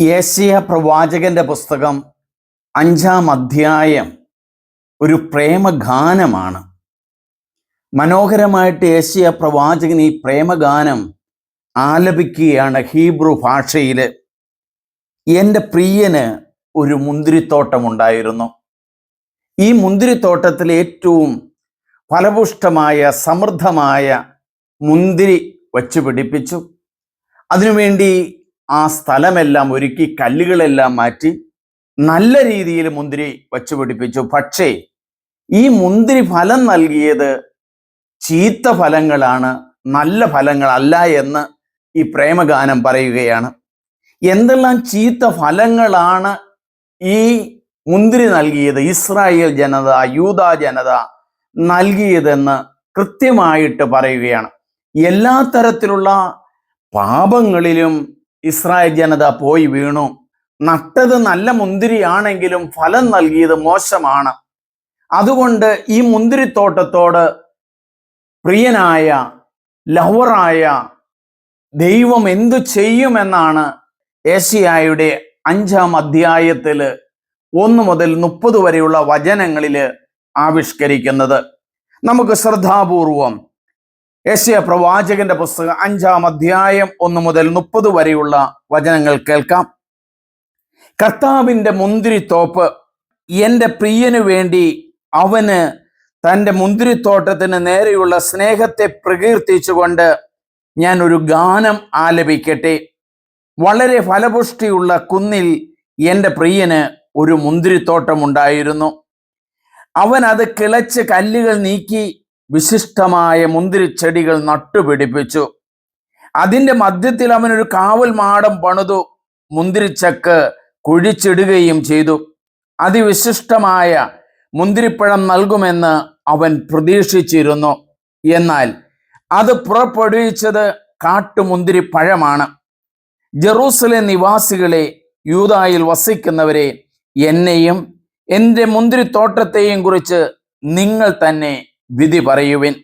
Asia പ്രവാചകന്റെ പുസ്തകം അഞ്ചാം അധ്യായം ഒരു പ്രേമഗാനമാണ്. മനോഹരമായിട്ട് ഏഷ്യ പ്രവാചകൻ ഈ പ്രേമഗാനം ആലപിക്കുകയാണ് ഹീബ്രു ഭാഷയിൽ എന്റെ പ്രിയന് ഒരു മുന്തിരിത്തോട്ടമുണ്ടായിരുന്നു ഈ മുന്തിരിത്തോട്ടത്തിൽ ഏറ്റവും ഫലപുഷ്ടമായ സമൃദ്ധമായ മുന്തിരി വച്ചു പിടിപ്പിച്ചു. അതിനുവേണ്ടി ആ സ്ഥലമെല്ലാം ഒരുക്കി കല്ലുകളെല്ലാം മാറ്റി നല്ല രീതിയിൽ മുന്തിരി വച്ചു പിടിപ്പിച്ചു. പക്ഷേ ഈ മുന്തിരി ഫലം നൽകിയത് ചീത്ത ഫലങ്ങളാണ് നല്ല ഫലങ്ങളല്ല എന്ന് ഈ പ്രേമഗാനം പറയുകയാണ്. എന്തെല്ലാം ചീത്ത ഫലങ്ങളാണ് ഈ മുന്തിരി നൽകിയത്? ഇസ്രായേൽ ജനത യൂത ജനത നൽകിയതെന്ന് കൃത്യമായിട്ട് പറയുകയാണ്. എല്ലാ തരത്തിലുള്ള പാപങ്ങളിലും ഇസ്രായേൽ ജനത പോയി വീണു. നട്ടത് നല്ല മുന്തിരിയാണെങ്കിലും ഫലം നൽകിയത് മോശമാണ്. അതുകൊണ്ട് ഈ മുന്തിരിത്തോട്ടത്തോട് പ്രിയനായ ലവറായ ദൈവം എന്തു ചെയ്യുമെന്നാണ് ഏഷ്യായുടെ അഞ്ചാം അധ്യായത്തിൽ ഒന്ന് മുതൽ മുപ്പത് വരെയുള്ള വചനങ്ങളിൽ ആവിഷ്കരിക്കുന്നത്. നമുക്ക് ശ്രദ്ധാപൂർവം യേശയ പ്രവാചകന്റെ പുസ്തകം അഞ്ചാം അധ്യായം ഒന്ന് മുതൽ മുപ്പത് വരെയുള്ള വചനങ്ങൾ കേൾക്കാം. കർത്താവിന്റെ മുന്തിരിത്തോപ്പ് എന്റെ പ്രിയനു വേണ്ടി അവന് തന്റെ മുന്തിരിത്തോട്ടത്തിന് നേരെയുള്ള സ്നേഹത്തെ പ്രകീർത്തിച്ചുകൊണ്ട് ഞാൻ ഒരു ഗാനം ആലപിക്കട്ടെ. വളരെ ഫലപുഷ്ടിയുള്ള കുന്നിൽ എന്റെ പ്രിയന് ഒരു മുന്തിരിത്തോട്ടമുണ്ടായിരുന്നു. അവൻ അത് കിളച്ച് കല്ലുകൾ നീക്കി വിശിഷ്ടമായ മുന്തിരിച്ചെടികൾ നട്ടുപിടിപ്പിച്ചു. അതിന്റെ മധ്യത്തിൽ അവനൊരു കാവൽ മാടം പണിതു. മുന്തിരിച്ചക്ക് കുഴിച്ചിടുകയും ചെയ്തു. അതിവിശിഷ്ടമായ മുന്തിരിപ്പഴം നൽകുമെന്ന് അവൻ പ്രതീക്ഷിച്ചിരുന്നു. എന്നാൽ അത് പുറപ്പെടുവിച്ചത് കാട്ടുമുന്തിരിപ്പഴമാണ്. ജെറൂസലേം നിവാസികളെ യൂതായിൽ വസിക്കുന്നവരെ എന്നെയും എന്റെ മുന്തിരിത്തോട്ടത്തെയും കുറിച്ച് നിങ്ങൾ തന്നെ വിധി പറയുവിൻ.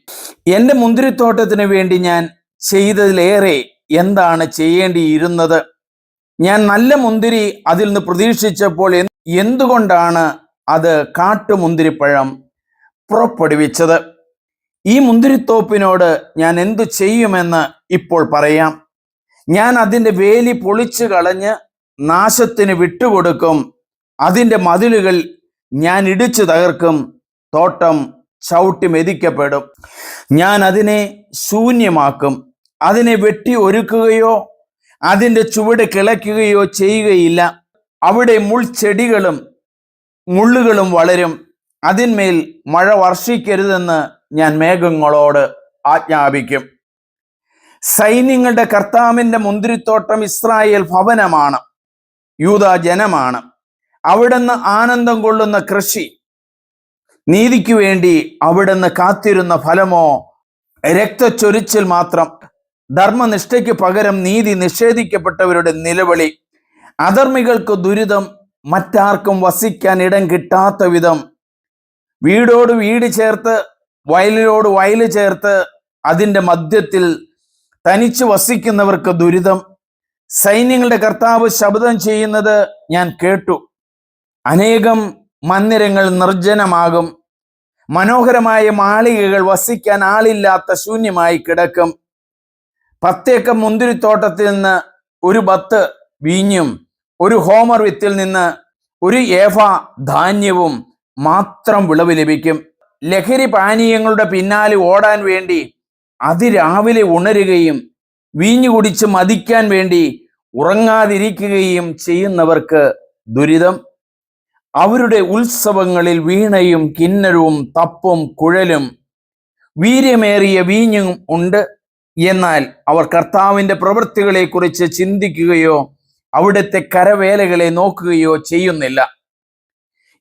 എന്റെ മുന്തിരിത്തോട്ടത്തിന് വേണ്ടി ഞാൻ ചെയ്തതിലേറെ എന്താണ് ചെയ്യേണ്ടിയിരുന്നത്? ഞാൻ നല്ല മുന്തിരി അതിൽ നിന്ന് പ്രതീക്ഷിച്ചപ്പോൾ എന്ത് എന്തുകൊണ്ടാണ് അത് കാട്ടുമുന്തിരിപ്പഴം പുറപ്പെടുവിച്ചത്? ഈ മുന്തിരിത്തോപ്പിനോട് ഞാൻ എന്തു ചെയ്യുമെന്ന് ഇപ്പോൾ പറയാം. ഞാൻ അതിന്റെ വേലി പൊളിച്ചു കളഞ്ഞ് നാശത്തിന് വിട്ടുകൊടുക്കും. അതിന്റെ മതിലുകൾ ഞാൻ ഇടിച്ചു തകർക്കും. തോട്ടം ചവിട്ടി മെതിക്കപ്പെടും. ഞാൻ അതിനെ ശൂന്യമാക്കും. അതിനെ വെട്ടി ഒരുക്കുകയോ അതിന്റെ ചുവട് കിളയ്ക്കുകയോ ചെയ്യുകയില്ല. അവിടെ മുൾച്ചെടികളും മുള്ളുകളും വളരും. അതിന്മേൽ മഴ വർഷിക്കരുതെന്ന് ഞാൻ മേഘങ്ങളോട് ആജ്ഞാപിക്കും. സൈന്യങ്ങളുടെ കർത്താവിന്റെ മുന്തിരിത്തോട്ടം ഇസ്രായേൽ ഭവനമാണ്. യൂത ജനമാണ്. അവിടുന്ന് ആനന്ദം കൊള്ളുന്ന കൃഷി നീതിക്ക് വേണ്ടി അവിടുന്ന് കാത്തിരുന്ന ഫലമോ? രക്തച്ചൊരിച്ചിൽ മാത്രം. ധർമ്മനിഷ്ഠയ്ക്ക് പകരം നീതി നിഷേധിക്കപ്പെട്ടവരുടെ നിലവിളി. അധർമ്മികൾക്ക് ദുരിതം മറ്റാർക്കും വസിക്കാൻ ഇടം കിട്ടാത്ത വിധം. വീടോട് വീട് ചേർത്ത് വയലിനോട് വയൽ ചേർത്ത് അതിന്റെ മധ്യത്തിൽ തനിച്ച് വസിക്കുന്നവർക്ക് ദുരിതം. സൈന്യങ്ങളുടെ കർത്താവ് ശബ്ദം ചെയ്യുന്നത് ഞാൻ കേട്ടു. അനേകം മന്ദിരങ്ങൾ നിർജനമാകും. മനോഹരമായ മാളികകൾ വസിക്കാൻ ആളില്ലാത്ത ശൂന്യമായി കിടക്കും. പത്തേക്ക മുന്തിരിത്തോട്ടത്തിൽ നിന്ന് ഒരു ബത്ത് വീഞ്ഞും ഒരു ഹോമർ വിത്തിൽ നിന്ന് ഒരു ഏഫ ധാന്യവും മാത്രം വിളവ് ലഭിക്കും. ലഹരി പാനീയങ്ങളുടെ പിന്നാലെ ഓടാൻ വേണ്ടി അതിരാവിലെ ഉണരുകയും വീഞ്ഞു കുടിച്ച് മതിക്കാൻ വേണ്ടി ഉറങ്ങാതിരിക്കുകയും ചെയ്യുന്നവർക്ക് ദുരിതം. അവരുടെ ഉത്സവങ്ങളിൽ വീണയും കിന്നരവും തപ്പും കുഴലും വീര്യമേറിയ വീഞ്ഞും ഉണ്ട്. എന്നാൽ അവർ കർത്താവിന്റെ പ്രവൃത്തികളെക്കുറിച്ച് ചിന്തിക്കുകയോ അവിടുത്തെ കരവേലകളെ നോക്കുകയോ ചെയ്യുന്നില്ല.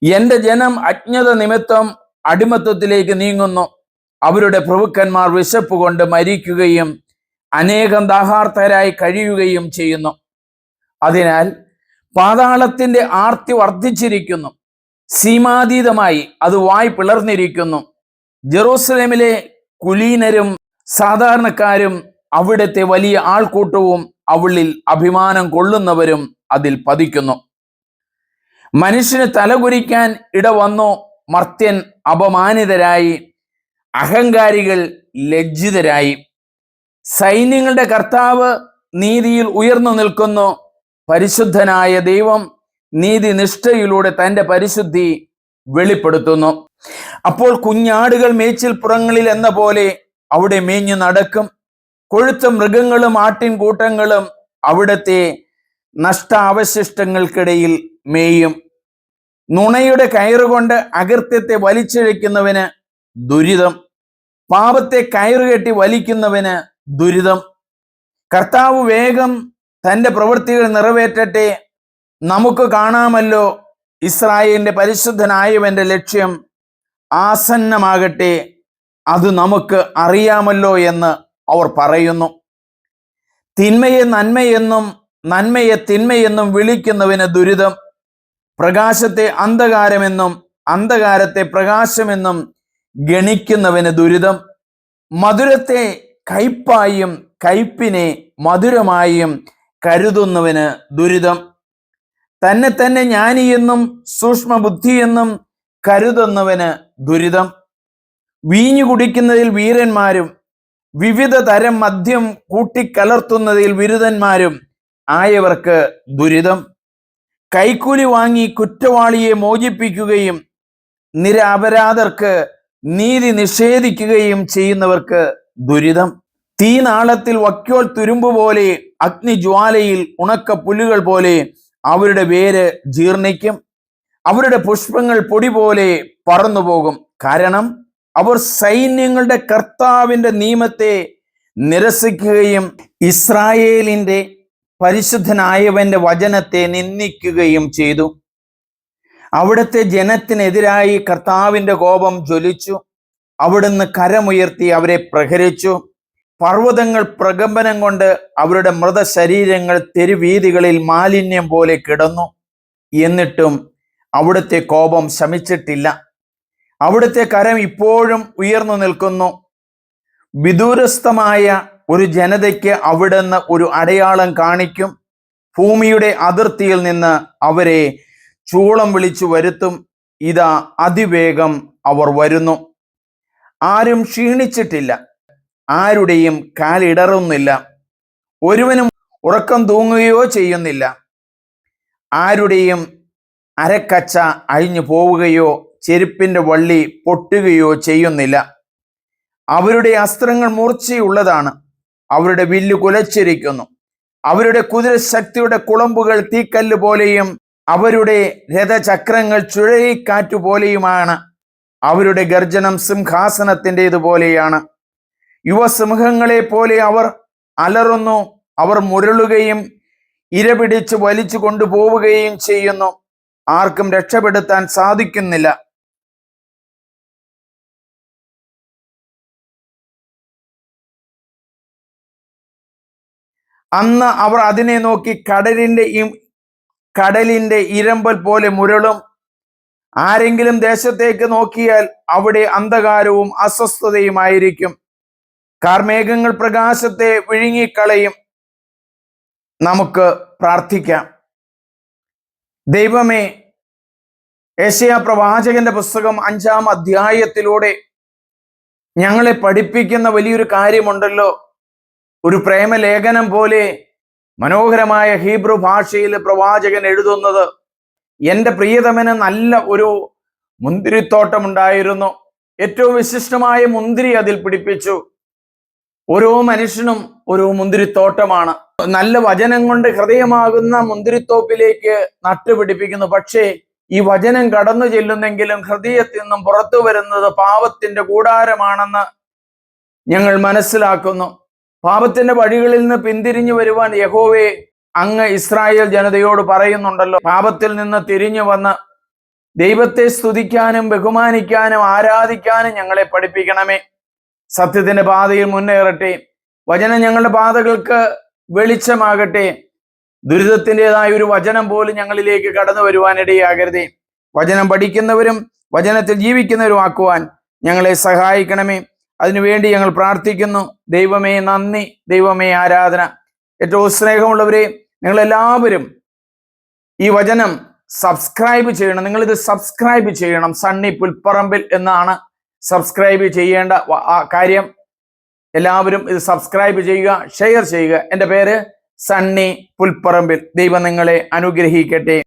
എന്റെ ജനം അജ്ഞത നിമിത്തം അടിമത്വത്തിലേക്ക് നീങ്ങുന്നു. അവരുടെ പ്രഭുക്കന്മാർ വിശപ്പ് കൊണ്ട് മരിക്കുകയും അനേകം ദാഹാർത്ഥരായി കഴിയുകയും ചെയ്യുന്നു. അതിനാൽ പാതാളത്തിന്റെ ആർത്തി വർദ്ധിച്ചിരിക്കുന്നു. സീമാതീതമായി അത് വായ് പിളർന്നിരിക്കുന്നു. ജെറൂസലേമിലെ കുലീനരും സാധാരണക്കാരും അവിടുത്തെ വലിയ ആൾക്കൂട്ടവും അവളിൽ അഭിമാനം കൊള്ളുന്നവരും അതിൽ പതിക്കുന്നു. മനുഷ്യന് തലകുരിക്കാൻ ഇടവന്നു മർത്യൻ അപമാനിതരായി. അഹങ്കാരികൾ ലജ്ജിതരായി. സൈന്യങ്ങളുടെ കർത്താവ് നീതിയിൽ ഉയർന്നു നിൽക്കുന്നു. പരിശുദ്ധനായ ദൈവം നീതിനിഷ്ഠയിലൂടെ തന്റെ പരിശുദ്ധി വെളിപ്പെടുത്തുന്നു. അപ്പോൾ കുഞ്ഞാടുകൾ മേച്ചിൽ പുറങ്ങളിൽ എന്ന പോലെ അവിടെ മേഞ്ഞു നടക്കും. കൊഴുത്ത മൃഗങ്ങളും ആട്ടിൻകൂട്ടങ്ങളും അവിടുത്തെ നഷ്ടാവശിഷ്ടങ്ങൾക്കിടയിൽ മേയും. നുണയുടെ കയറുകൊണ്ട് അകൃത്യത്തെ വലിച്ചിഴയ്ക്കുന്നവന് ദുരിതം. പാപത്തെ കയറുകെട്ടി വലിക്കുന്നവന് ദുരിതം. കർത്താവ് വേഗം തന്റെ പ്രവൃത്തികൾ നിറവേറ്റട്ടെ. നമുക്ക് കാണാമല്ലോ ഇസ്രായേലിന്റെ പരിശുദ്ധനായവന്റെ ലക്ഷ്യം. ആസന്നമാകട്ടെ. അത് നമുക്ക് അറിയാമല്ലോ എന്ന് അവർ പറയുന്നു. തിന്മയെ നന്മയെന്നും നന്മയെ തിന്മയെന്നും വിളിക്കുന്നവന് ദുരിതം. പ്രകാശത്തെ അന്ധകാരമെന്നും അന്ധകാരത്തെ പ്രകാശമെന്നും ഗണിക്കുന്നവന് ദുരിതം. മധുരത്തെ കയ്പായും കയ്പിനെ മധുരമായും കരുതുന്നവന് ദുരിതം. തന്നെ തന്നെ ജ്ഞാനിയെന്നും സൂക്ഷ്മബുദ്ധിയെന്നും കരുതുന്നവന് ദുരിതം. വീഞ്ഞു കുടിക്കുന്നതിൽ വീരന്മാരും വിവിധ തരം മദ്യം കൂട്ടിക്കലർത്തുന്നതിൽ ബിരുദന്മാരും ആയവർക്ക് ദുരിതം. കൈക്കൂലി വാങ്ങി കുറ്റവാളിയെ മോചിപ്പിക്കുകയും നിരപരാധർക്ക് നീതി നിഷേധിക്കുകയും ചെയ്യുന്നവർക്ക് ദുരിതം. തീനാളത്തിൽ വക്യോൽ തുരുമ്പ് പോലെ അഗ്നിജ്വാലയിൽ ഉണക്ക പുല്ലുകൾ പോലെ അവരുടെ വേര് ജീർണിക്കും. അവരുടെ പുഷ്പങ്ങൾ പൊടി പോലെ പറന്നുപോകും കാരണം അവർ സൈന്യങ്ങളുടെ കർത്താവിന്റെ നിയമത്തെ നിരസിക്കുകയും ഇസ്രായേലിന്റെ പരിശുദ്ധനായവന്റെ വചനത്തെ നിന്ദിക്കുകയും ചെയ്തു. അവിടുത്തെ ജനത്തിനെതിരായി കർത്താവിന്റെ കോപം ജ്വലിച്ചു. അവിടുന്ന് കരമുയർത്തി അവരെ പ്രഹരിച്ചു. പർവതങ്ങൾ പ്രകമ്പനം കൊണ്ട് അവരുടെ മൃതശരീരങ്ങൾ തെരുവീതികളിൽ മാലിന്യം പോലെ കിടന്നു. എന്നിട്ടും അവിടുത്തെ കോപം ശമിച്ചിട്ടില്ല. അവിടുത്തെ കരം ഇപ്പോഴും ഉയർന്നു നിൽക്കുന്നു. വിദൂരസ്ഥമായ ഒരു ജനതയ്ക്ക് അവിടുന്ന് ഒരു അടയാളം കാണിക്കും. ഭൂമിയുടെ അതിർത്തിയിൽ നിന്ന് അവരെ ചൂളം വിളിച്ചു വരുത്തും. ഇതാ അതിവേഗം അവർ വരുന്നു. ആരും ക്ഷീണിച്ചിട്ടില്ല. ആരുടെയും കാലിടറുന്നില്ല. ഒരുവനും ഉറക്കം തൂങ്ങുകയോ ചെയ്യുന്നില്ല. ആരുടെയും അരക്കച്ച അഴിഞ്ഞു പോവുകയോ ചെരുപ്പിന്റെ വള്ളി പൊട്ടുകയോ ചെയ്യുന്നില്ല. അവരുടെ അസ്ത്രങ്ങൾ മൂർച്ചയുള്ളതാണ്. അവരുടെ വില്ല് കുലച്ചിരിക്കുന്നു. അവരുടെ കുതിര ശക്തിയുടെ കുളമ്പുകൾ തീക്കല്ല് പോലെയും അവരുടെ രഥചക്രങ്ങൾ ചുഴലിക്കാറ്റു പോലെയുമാണ്. അവരുടെ ഗർജനം സിംഹാസനത്തിന്റെതുപോലെയാണ്. യുവസിംഹങ്ങളെ പോലെ അവർ അലറുന്നു അവർ മുരളുകയും ഇരപിടിച്ച് വലിച്ചു കൊണ്ടുപോവുകയും ചെയ്യുന്നു. ആർക്കും രക്ഷപ്പെടുത്താൻ സാധിക്കുന്നില്ല. അന്ന് അവർ അതിനെ നോക്കി കടലിന്റെ കടലിന്റെ ഇരമ്പൽ പോലെ മുരളും. ആരെങ്കിലും ദേശത്തേക്ക് നോക്കിയാൽ അവിടെ അന്ധകാരവും അസ്വസ്ഥതയുമായിരിക്കും. കാർമേഘങ്ങൾ പ്രകാശത്തെ വിഴുങ്ങിക്കളയും. നമുക്ക് പ്രാർത്ഥിക്കാം. ദൈവമേ ഏഷ്യ പ്രവാചകന്റെ പുസ്തകം അഞ്ചാം അധ്യായത്തിലൂടെ ഞങ്ങളെ പഠിപ്പിക്കുന്ന വലിയൊരു കാര്യമുണ്ടല്ലോ. ഒരു പ്രേമലേഖനം പോലെ മനോഹരമായ ഹീബ്രു ഭാഷയിൽ പ്രവാചകൻ എഴുതുന്നത് എന്റെ പ്രിയതമന് നല്ല ഒരു മുന്തിരിത്തോട്ടമുണ്ടായിരുന്നു. ഏറ്റവും വിശിഷ്ടമായ മുന്തിരി അതിൽ പിടിപ്പിച്ചു. ഓരോ മനുഷ്യനും ഒരു മുന്തിരിത്തോട്ടമാണ്. നല്ല വചനം കൊണ്ട് ഹൃദയമാകുന്ന മുന്തിരിത്തോപ്പിലേക്ക് നട്ടുപിടിപ്പിക്കുന്നു. പക്ഷേ ഈ വചനം കടന്നു ചെല്ലുന്നെങ്കിലും ഹൃദയത്തിൽ നിന്നും പുറത്തു വരുന്നത് പാപത്തിന്റെ കൂടാരമാണെന്ന് ഞങ്ങൾ മനസ്സിലാക്കുന്നു. പാപത്തിന്റെ വഴികളിൽ നിന്ന് പിന്തിരിഞ്ഞു വരുവാൻ യഹോവെ അങ്ങ് ഇസ്രായേൽ ജനതയോട് പറയുന്നുണ്ടല്ലോ. പാപത്തിൽ നിന്ന് തിരിഞ്ഞു വന്ന് ദൈവത്തെ സ്തുതിക്കാനും ബഹുമാനിക്കാനും ആരാധിക്കാനും ഞങ്ങളെ പഠിപ്പിക്കണമേ. സത്യത്തിന്റെ പാതയിൽ മുന്നേറട്ടെ. വചനം ഞങ്ങളുടെ പാതകൾക്ക് വെളിച്ചമാകട്ടെ. ദുരിതത്തിന്റെതായ ഒരു വചനം പോലും ഞങ്ങളിലേക്ക് കടന്നു വരുവാനിടയാകരുതേ. വചനം പഠിക്കുന്നവരും വചനത്തിൽ ജീവിക്കുന്നവരും ആക്കുവാൻ ഞങ്ങളെ സഹായിക്കണമേ. അതിനുവേണ്ടി ഞങ്ങൾ പ്രാർത്ഥിക്കുന്നു. ദൈവമേ നന്ദി ദൈവമേ ആരാധന. ഏറ്റവും സ്നേഹമുള്ളവരെ നിങ്ങളെല്ലാവരും ഈ വചനം സബ്സ്ക്രൈബ് ചെയ്യണം. നിങ്ങളിത് സബ്സ്ക്രൈബ് ചെയ്യണം. സണ്ണി പുൽപ്പറമ്പിൽ എന്നാണ് സബ്സ്ക്രൈബ് ചെയ്യേണ്ട കാര്യം എല്ലാവരും ഇത് സബ്സ്ക്രൈബ് ചെയ്യുക ഷെയർ ചെയ്യുക. എന്റെ പേര് സണ്ണി പുൽപ്പറമ്പിൽ. ദൈവം നിങ്ങളെ അനുഗ്രഹിക്കട്ടെ.